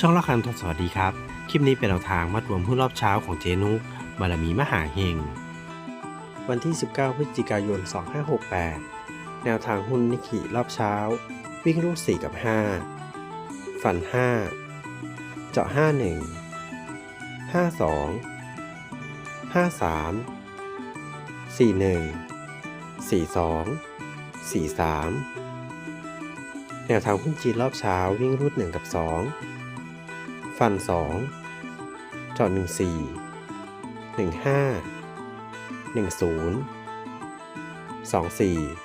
ช่องละคันทองสวัสดีครับ คลิปนี้เป็นแนวทางมัดรวมหุ้นรอบเช้าของเจนุกบารมีมหาเฮง วันที่ 19 พฤศจิกายน 2568 แนวทางหุ้นนิกิรอบเช้า วิ่งรูด4กับ 5 ฝัน 5 เจาะ 51 52 53 41 42 43 แนวทางหุ้นจีนรอบเช้าวิ่งรูด 1 กับ 2 ฟัน2จอด 14 15 10 24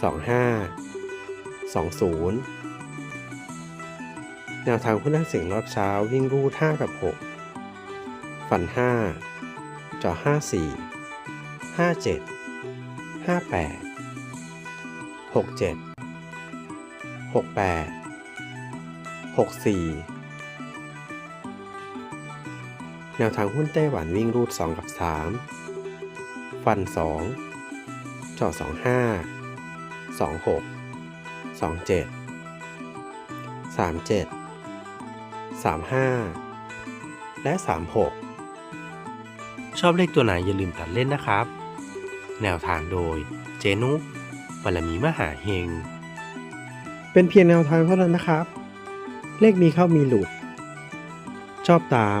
25 20 แนวทางหุ้นนักเสียงรอบเช้าวิ่งรูด5กับ6ฟัน 5 จอ 54 57 58 67 68 64 แนวทางหุ้นไต้หวันวิ่งรูด 2 กับ 3 ฟัน2จอ25 26 27 37 35 และ 36 ชอบเลขตัวไหนอย่าลืมตัดเล่นนะครับ แนวทางโดยเจนุกบารมีมหาเฮง เป็นเพียงแนวทางเท่านั้นนะครับ เลขมีเข้ามีหลุด ชอบตาม